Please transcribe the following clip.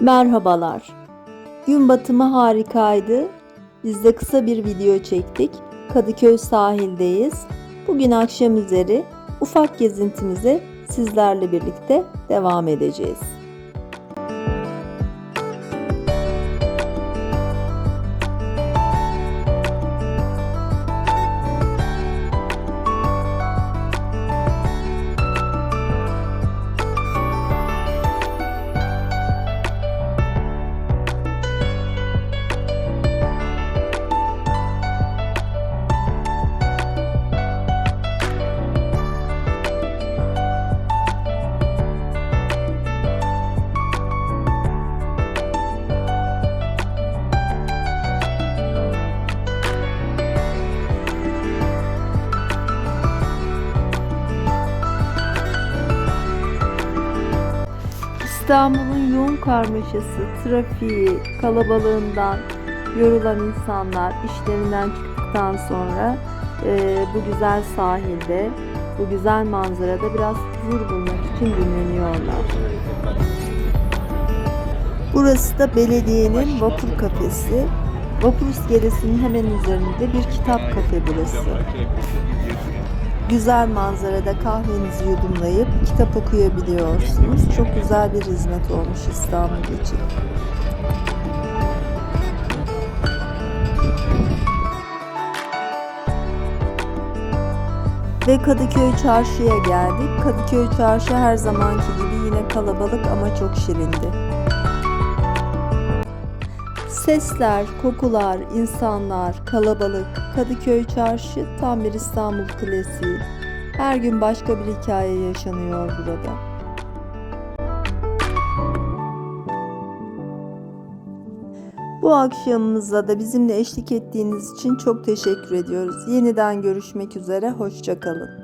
Merhabalar. Gün batımı harikaydı. Biz de kısa bir video çektik. Kadıköy sahildeyiz. Bugün akşam üzeri ufak gezintimize sizlerle birlikte devam edeceğiz. İstanbul'un yoğun karmaşası, trafiği, kalabalığından yorulan insanlar işlerinden çıktıktan sonra e, bu güzel sahilde, bu güzel manzarada biraz huzur bulmak için dinleniyorlar. Burası da belediyenin vapur kafesi. Vapur iskelesinin hemen üzerinde bir kitap kafe burası. Güzel manzarada kahvenizi yudumlayıp kitap okuyabiliyorsunuz. Çok güzel bir hizmet olmuş İstanbul için. Ve Kadıköy Çarşı'ya geldik. Kadıköy Çarşı her zamanki gibi yine kalabalık ama çok şirindi. Sesler, kokular, insanlar, kalabalık, Kadıköy Çarşı tam bir İstanbul klasiği. Her gün başka bir hikaye yaşanıyor burada. Bu akşamımızda da bizimle eşlik ettiğiniz için çok teşekkür ediyoruz. Yeniden görüşmek üzere, hoşçakalın.